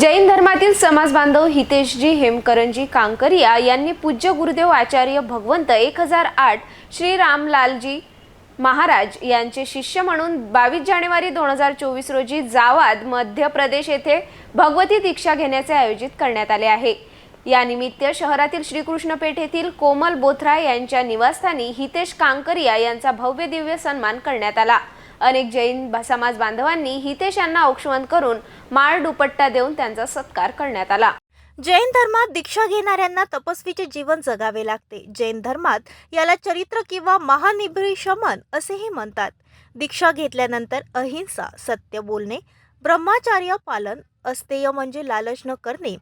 जैन धर्मातील समाज बांधव हितेशजी हेमकरंजी कांकरिया यांनी पूज्य गुरुदेव आचार्य भगवंत एक हजार आठ श्री रामलालजी महाराज यांचे शिष्य म्हणून बावीस जानेवारी दोन हजार चोवीस रोजी जावाद मध्य प्रदेश येथे भगवती दीक्षा घेण्याचे आयोजित करण्यात आले आहे. यानिमित्त शहरातील श्रीकृष्ण येथील कोमल बोथरा यांच्या निवासस्थानी हितेश कांकरिया यांचा भव्य दिव्य सन्मान करण्यात आला. अनेक जैन समाज बांधवांनी हितेश यांना औक्षवंत करून माळ दुपट्टा देऊन त्यांचा सत्कार करण्यात आला. जैन धर्मात दीक्षा घेणाऱ्यांना तपस्वीचे जीवन जगावे लागते. जैन धर्मात याला चरित्र किंवा महानिभृशमन असेही म्हणतात. दीक्षा घेतल्यानंतर अहिंसा सत्य बोलणे ब्रह्माचार्य पालन अस्तेय म्हणजे लालच न करणे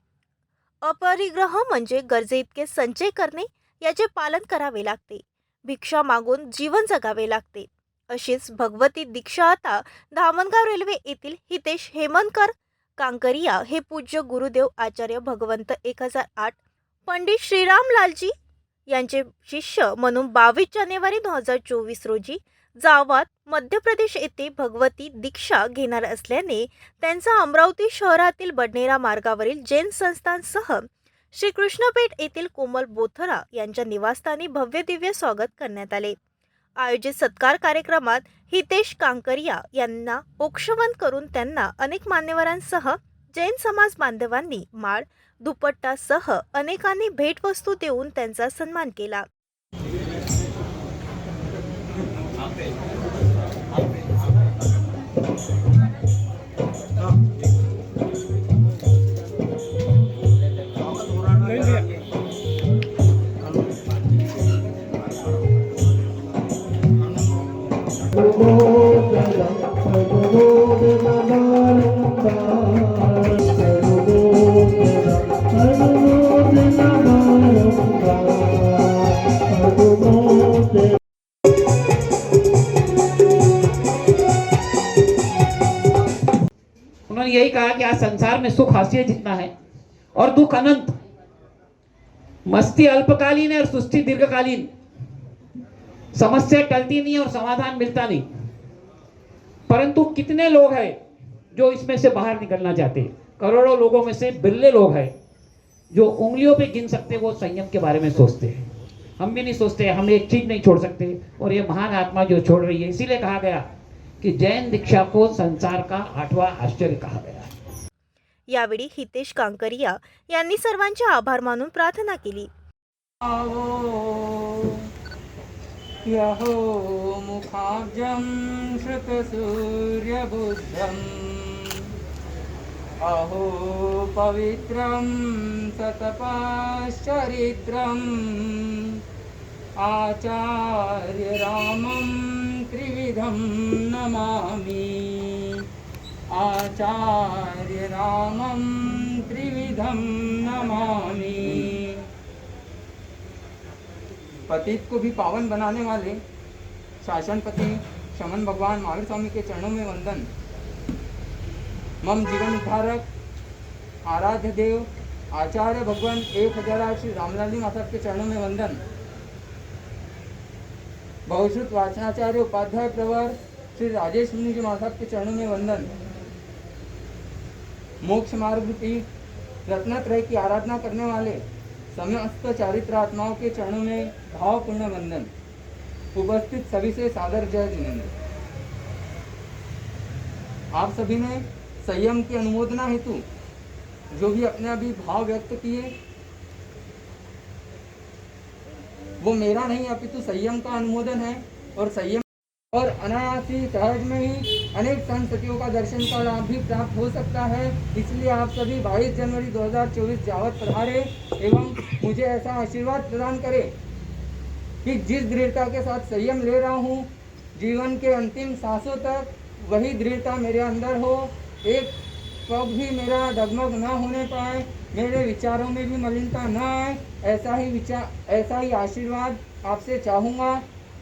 अपरिग्रह म्हणजे गरजेइतके संचय करणे याचे पालन करावे लागते. भिक्षा मागून जीवन जगावे लागते. अशीच भगवती दीक्षा आता धामणगाव रेल्वे येथील हितेश हेमनकर कांकरिया हे पूज्य गुरुदेव आचार्य भगवंत एक हजार आठ पंडित श्रीरामलालजी यांचे शिष्य म्हणून बावीस जानेवारी दोन हजार चोवीस रोजी जावात मध्य प्रदेश येथे भगवती दीक्षा घेणार असल्याने त्यांचा अमरावती शहरातील बडनेरा मार्गावरील जैन संस्थांसह श्रीकृष्णपेठ येथील कोमल बोथरा यांच्या निवासस्थानी भव्य दिव्य स्वागत करण्यात आले. आयोजित सत्कार कार्यक्रमात हितेश कांकरिया यांना ओक्षवंत करून त्यांना अनेक मान्यवरांसह जैन समाज बांधवांनी माळ दुपट्टासह अनेकांनी भेटवस्तू देऊन त्यांचा सन्मान केला. उन्होंने यही कहा कि आज संसार में सुख हास्य जितना है और दुख अनंत। मस्ती अल्पकालीन है और सुस्ती दीर्घकालीन। समस्या टलती नहीं और समाधान मिलता नहीं। परंतु कितने लोग हैं जो इसमें से बाहर निकलना चाहते हैं। करोड़ों लोगों में से बिरले लोग हैं जो उंगलियों पे गिन सकते वो संयम के बारे में सोचते हैं। हम भी नहीं सोचते हम एक चीज नहीं छोड़ सकते और ये महान आत्मा जो छोड़ रही है इसीलिए कहा गया कि जैन दीक्षा को संसार का आठवां आश्चर्य कहा गया यावेळी हितेश कांकरिया यांनी सर्वांचे आभार मानून प्रार्थना केली. यहो मुखाब्जं श्रुतसूर्यबुद्धम्. अहो पवित्रं आचार्य रामं त्रिविधं नमामि। आचार्यरामं त्रिविधं नमामि। पतित को भी पावन बनाने वाले शासनपति शमन भगवान महावीर स्वामी के चरणों में वंदन। मम जीवन आराध्य देव आचार्य भगवान एक हजार श्री रामलाल जी महाराज के चरणों में वंदन. बहुश्रुत वाचनाचार्य उपाध्याय प्रवर श्री राजेश मुनि जी महाराज के चरणों में वंदन. मोक्ष मार्ग की रत्नत्रय की आराधना करने वाले समस्त चारित्र आत्माओं के चरणों में भावपूर्ण वंदन. उपस्थित सभी से सादर जय जिनेन्द्र. आप सभी ने संयम की अनुमोदना हेतु जो भी अपने अभी भाव व्यक्त किए, वो मेरा नहीं, अपितु संयम का अनुमोदन है। और संयम और अनायासी सहज में ही अनेक संस्कृतियों का दर्शन का लाभ भी प्राप्त हो सकता है। इसलिए आप सभी 22 जनवरी 2024 जावत पधारे एवं मुझे ऐसा आशीर्वाद प्रदान करें कि जिस दृढ़ता के साथ संयम ले रहा हूँ, जीवन के अंतिम सांसों तक वही दृढ़ता मेरे अंदर हो। एक पग भी मेरा डगमग ना होने पाए, मेरे विचारों में भी मलिनता ना आए, ऐसा ही विचार ऐसा ही आशीर्वाद आपसे चाहूँगा।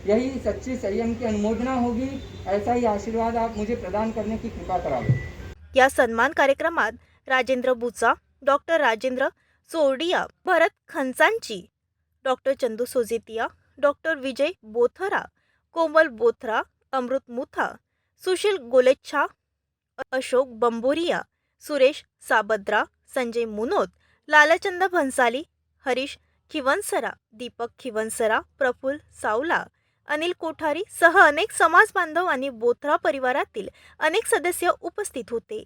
यही सच्ची संयम की अनुमोदना होगी, ऐसा ही आशीर्वाद आप मुझे प्रदान करने की कृपा करावे या सन्मान कार्यक्रमात Rajendra Bucha doctor Rajendra Chordia Bharat Khanchanchi doctor Chandu Sojetia, doctor Vijay Bothra, Komal Bothra, Amrut Mutha, Sushil Golechha Ashok Bamboria Suresh Sabadra Sanjay Munot Lalchand Bhansali Harish Khivansara Deepak Khivansara Praful Savla Anil Kothari सह अनेक समाज बांधव आणि बोथरा परिवारातील अनेक सदस्य उपस्थित होते.